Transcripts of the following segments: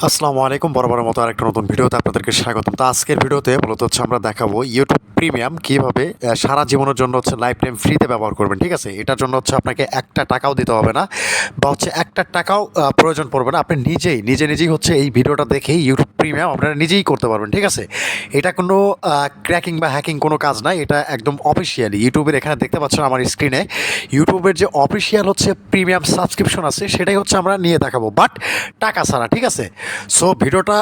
আসসালামু আলাইকুম, বরাবরের মতো আরেকটা নতুন ভিডিওতে আপনাদেরকে স্বাগতম তো আজকের ভিডিওতে মূলত হচ্ছে আমরা দেখাবো ইউটিউব প্রিমিয়াম কীভাবে সারা জীবনের জন্য হচ্ছে লাইফ টাইম ফ্রিতে ব্যবহার করবেন, ঠিক আছে? এটার জন্য হচ্ছে আপনাকে একটা টাকাও দিতে হবে না, বা হচ্ছে একটা টাকাও প্রয়োজন পড়বে না। আপনি নিজেই, নিজে নিজেই হচ্ছে এই ভিডিওটা দেখেই ইউটিউব প্রিমিয়াম আপনারা নিজেই করতে পারবেন, ঠিক আছে? এটা কোনো ক্র্যাকিং বা হ্যাকিং কোনো কাজ নাই এটা একদম অফিসিয়ালি ইউটিউবের এখানে দেখতে পাচ্ছেন আমার স্ক্রিনে ইউটিউবের যে অফিসিয়াল হচ্ছে প্রিমিয়াম সাবস্ক্রিপশন আছে, সেটাই হচ্ছে আমরা নিয়ে দেখাবো বাট টাকা ছাড়া, ঠিক আছে? সো ভিডিওটা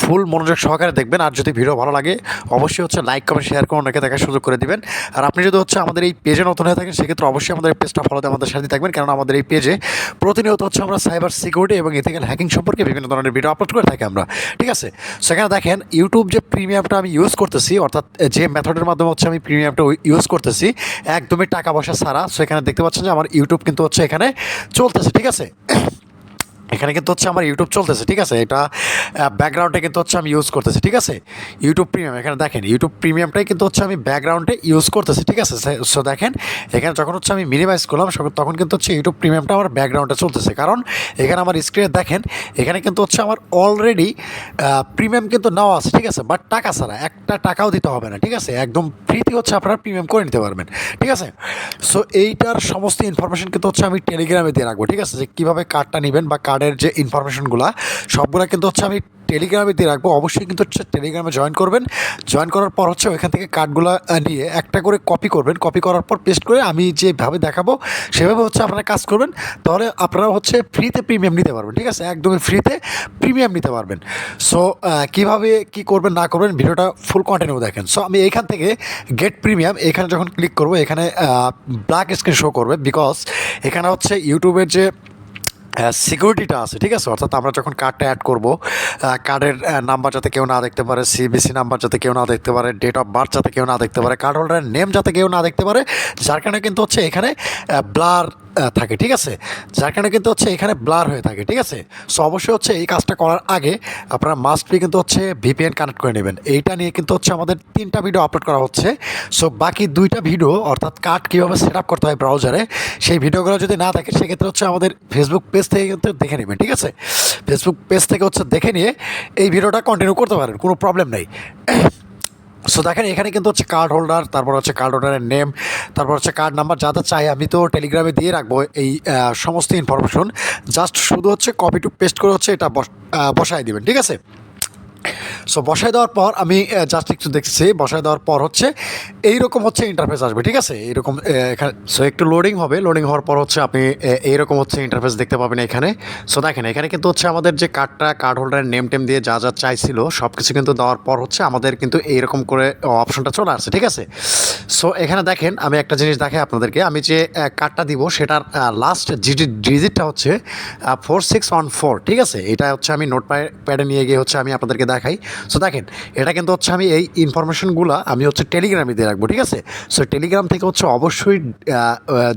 ফুল মনোযোগ সহকারে দেখবেন। আর যদি ভিডিও ভালো লাগে, অবশ্যই হচ্ছে লাইক কমেন্ট শেয়ার করে অনেকে দেখার সুযোগ করে দিবেন। আর আপনি যদি হচ্ছে আমাদের এই পেজে নতুন হয়ে থাকেন, সেক্ষেত্রে অবশ্যই আমাদের পেজটা ফলোতে আমাদের সাথে থাকবেন। কারণ আমাদের এই পেজে প্রতিনিয়ত হচ্ছে আমরা সাইবার সিকিউরিটি এবং ইথিক্যাল হ্যাকিং সম্পর্কে বিভিন্ন ধরনের ভিডিও আপলোড করে থাকি আমরা। ঠিক আছে? সেখানে দেখেন ইউটিউব যে প্রিমিয়ামটা আমি ইউজ করতেছি, অর্থাৎ যে মেথডের মাধ্যমে হচ্ছে আমি প্রিমিয়ামটা ইউজ করতেছি, একদমই টাকা পয়সা ছাড়া। সেখানে দেখতে পাচ্ছেন যে আমার ইউটিউব কিন্তু হচ্ছে এখানে চলতেছে। ঠিক আছে? এখানে কিন্তু হচ্ছে আমার ইউটিউব চলতেছে, ঠিক আছে? এটা ব্যাকগ্রাউন্ডে কিন্তু হচ্ছে আমি ইউজ করতেছি, ঠিক আছে? ইউটিউব প্রিমিয়াম এখানে দেখেন ইউটিউব প্রিমিয়ামটাই কিন্তু হচ্ছে আমি ব্যাকগ্রাউন্ডে ইউজ করতেছি, ঠিক আছে? সো দেখেন, এখানে যখন হচ্ছে আমি মিনিমাইজ করলাম তখন কিন্তু হচ্ছে ইউটিউব প্রিমিয়ামটা আমার ব্যাকগ্রাউন্ডে চলতেছে। কারণ, এখানে আমার স্ক্রিনে দেখেন, এখানে কিন্তু হচ্ছে আমার অলরেডি প্রিমিয়াম কিন্তু নেওয়া আছে, ঠিক আছে? বাট টাকা ছাড়া, একটা টাকাও দিতে হবে না, ঠিক আছে? একদম ফ্রিতে হচ্ছে আপনারা প্রিমিয়াম করে নিতে পারবেন, ঠিক আছে? সো এইটার সমস্ত ইনফরমেশন কিন্তু হচ্ছে আমি টেলিগ্রামে দিয়ে রাখব, ঠিক আছে? যে কীভাবে কার্ডটা নেবেন বা কার্ডের যে ইনফরমেশনগুলো সবগুলো কিন্তু হচ্ছে আমি টেলিগ্রামে দিয়ে রাখব। অবশ্যই কিন্তু হচ্ছে টেলিগ্রামে জয়েন করবেন। জয়েন করার পর হচ্ছে ওইখান থেকে কার্ডগুলো নিয়ে একটা করে কপি করবেন। কপি করার পর পেস্ট করে আমি যেভাবে দেখাবো, সেভাবে হচ্ছে আপনারা কাজ করবেন। তাহলে আপনারা হচ্ছে ফ্রিতে প্রিমিয়াম নিতে পারবেন, ঠিক আছে? একদমই ফ্রিতে প্রিমিয়াম নিতে পারবেন। সো কীভাবে কী করবেন, না করবেন ভিডিওটা ফুল কন্টিনিউ দেখেন। সো আমি এইখান থেকে গেট প্রিমিয়াম এখানে যখন ক্লিক করব, এখানে ব্ল্যাক স্ক্রিন শো করবে। বিকজ এখানে হচ্ছে ইউটিউবের যে সিকিউরিটিটা আছে, ঠিক আছে? অর্থাৎ আমরা যখন কার্ডটা অ্যাড করব কার্ডের নাম্বার যাতে কেউ না দেখতে পারে সিবিসি নাম্বার যাতে কেউ না দেখতে পারে ডেট অফ বার্থ যাতে কেউ না দেখতে পারে কার্ড হোল্ডারের নেম যাতে কেউ না দেখতে পারে, যার কারণে কিন্তু হচ্ছে এখানে ব্লার থাকে, ঠিক আছে? যার কারণে কিন্তু হচ্ছে এখানে ব্লার হয়ে থাকে, ঠিক আছে? সো অবশ্যই হচ্ছে এই কাজটা করার আগে আপনারা মাস্টবি কিন্তু হচ্ছে ভিপিএন কানেক্ট করে নেবেন। এইটা নিয়ে কিন্তু হচ্ছে আমাদের তিনটা ভিডিও আপলোড করা হচ্ছে। সো বাকি দুইটা ভিডিও অর্থাৎ কার্ড কীভাবে সেট আপ করতে হয় ব্রাউজারে সেই ভিডিওগুলো যদি না থাকে, সেক্ষেত্রে হচ্ছে আমাদের ফেসবুক পেজ থেকে কিন্তু দেখে নেবেন, ঠিক আছে? ফেসবুক পেজ থেকে হচ্ছে দেখে নিয়ে এই ভিডিওটা কন্টিনিউ করতে পারেন, কোনো প্রবলেম নেই। সো দেখেন, এখানে কিন্তু হচ্ছে কার্ড হোল্ডার তারপর হচ্ছে কার্ড হোল্ডারের নেম তারপর হচ্ছে কার্ড নাম্বার যা চাই আমি তো টেলিগ্রামে দিয়ে রাখব এই সমস্ত ইনফরমেশন জাস্ট শুধু হচ্ছে কপি টু পেস্ট করে হচ্ছে এটা বসায় দেবেন, ঠিক আছে? সো বসায় দেওয়ার পর আমি জাস্ট একটু দেখছি বসায় দেওয়ার পর হচ্ছে, এইরকম হচ্ছে ইন্টারফেস আসবে, ঠিক আছে? এইরকম এখানে সো একটু লোডিং হবে। লোডিং হওয়ার পর হচ্ছে আপনি এইরকম হচ্ছে ইন্টারফেস দেখতে পাবেন এখানে। সো দেখেন, এখানে কিন্তু হচ্ছে আমাদের যে কার্ডটা কার্ড হোল্ডারের নেম টেম দিয়ে যা যা চাইছিল সব কিছু কিন্তু দেওয়ার পর হচ্ছে আমাদের কিন্তু এইরকম করে অপশনটা চলে আসছে, ঠিক আছে? সো এখানে দেখেন, আমি একটা জিনিস দেখাই আপনাদেরকে। আমি যে কার্ডটা দিব, সেটার লাস্ট ডিজিটটা হচ্ছে ফোর সিক্স ওয়ান ফোর ঠিক আছে? এটা হচ্ছে আমি নোট প্যাডে নিয়ে গিয়ে হচ্ছে আমি আপনাদেরকে দেখাই। সো দেখেন, এটা কিন্তু হচ্ছে আমি এই ইনফরমেশনগুলো আমি হচ্ছে টেলিগ্রামে দিয়ে রাখব, ঠিক আছে? সো টেলিগ্রাম থেকে হচ্ছে অবশ্যই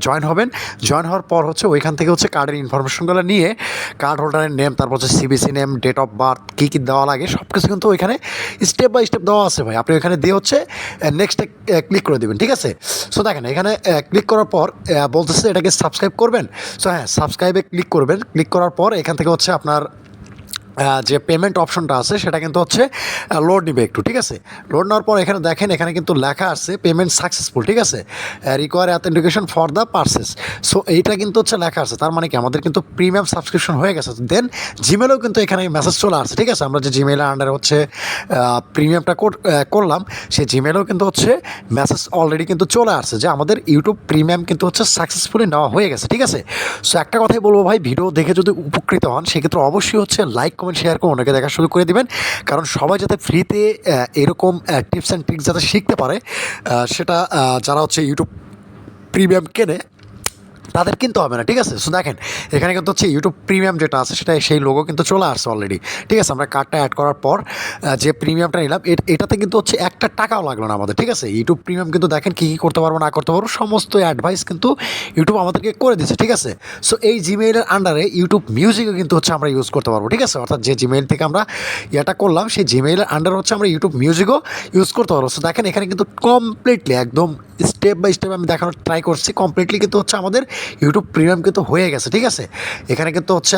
জয়েন হবেন। জয়েন হওয়ার পর হচ্ছে ওইখান থেকে হচ্ছে কার্ডের ইনফরমেশনগুলো নিয়ে কার্ড হোল্ডারের নেম তারপর হচ্ছে সিবিসি নেম ডেট অফ বার্থ কী কী দেওয়া লাগে সব কিছু কিন্তু ওইখানে স্টেপ বাই স্টেপ দেওয়া আছে ভাই। আপনি ওইখানে দিয়ে হচ্ছে নেক্সটে ক্লিক করে দেবেন, ঠিক আছে? সো দেখেন, এখানে ক্লিক করার পর বলতেছে এটাকে সাবস্ক্রাইব করবেন। সো হ্যাঁ সাবস্ক্রাইবে ক্লিক করবেন। ক্লিক করার পর এখান থেকে হচ্ছে আপনার যে পেমেন্ট অপশনটা আছে, সেটা কিন্তু হচ্ছে লোড নিবে একটু, ঠিক আছে? লোড নেওয়ার পর এখানে দেখেন, এখানে কিন্তু লেখা আছে পেমেন্ট সাকসেসফুল ঠিক আছে? Require authentication for the purchase so এইটা কিন্তু হচ্ছে লেখা আছে, তার মানে কি? আমাদের কিন্তু প্রিমিয়াম সাবস্ক্রিপশন হয়ে গেছে দেন জিমেলেও কিন্তু এখানে মেসেজ চলে আসছে, ঠিক আছে? আমরা যে জিমেলের আন্ডারে হচ্ছে প্রিমিয়ামটা করলাম, সেই জিমেলেও কিন্তু হচ্ছে মেসেজ অলরেডি কিন্তু চলে আসছে যে আমাদের ইউটিউব প্রিমিয়াম কিন্তু হচ্ছে সাকসেসফুলি নেওয়া হয়ে গেছে, ঠিক আছে? সো একটা কথাই বলব ভাই ভিডিও দেখে যদি উপকৃত হন, সেক্ষেত্রে অবশ্যই হচ্ছে লাইক কমেন্ট শেয়ার করে ওনাকে দেখা শুরু করে দিবেন। কারণ সবাই যাতে ফ্রিতে এরকম টিপস অ্যান্ড ট্রিক্স যাতে শিখতে পারে সেটা যারা হচ্ছে ইউটিউব প্রিমিয়াম কেনে তাদের কিনতে হবে না, ঠিক আছে? সো দেখেন, এখানে কিন্তু হচ্ছে ইউটিউব প্রিমিয়াম যেটা আছে সেটা সেই লোগো কিন্তু চলে আসছে অলরেডি ঠিক আছে? আমরা কার্ডটা অ্যাড করার পর যে প্রিমিয়ামটা নিলাম এটাতে কিন্তু হচ্ছে একটা টাকাও লাগল না আমাদের, ঠিক আছে? ইউটিউব প্রিমিয়াম কিন্তু দেখেন কী কী করতে পারব, না করতে পারব, সমস্ত অ্যাডভাইস কিন্তু ইউটিউব আমাদেরকে করে দিচ্ছে ঠিক আছে? সো এই জিমেইলের আন্ডারে ইউটিউব মিউজিকও কিন্তু হচ্ছে আমরা ইউজ করতে পারব, ঠিক আছে? অর্থাৎ যে জিমেইল থেকে আমরা ইয়েটা করলাম, সেই জিমেইলের আন্ডারে হচ্ছে আমরা ইউটিউব মিউজিকও ইউজ করতে পারব। সো দেখেন, এখানে কিন্তু কমপ্লিটলি একদম স্টেপ বাই স্টেপ আমি দেখানোর ট্রাই করছি কমপ্লিটলি কিন্তু হচ্ছে আমাদের ইউটিউব প্রিমিয়াম কিন্তু হয়ে গেছে ঠিক আছে? এখানে কিন্তু হচ্ছে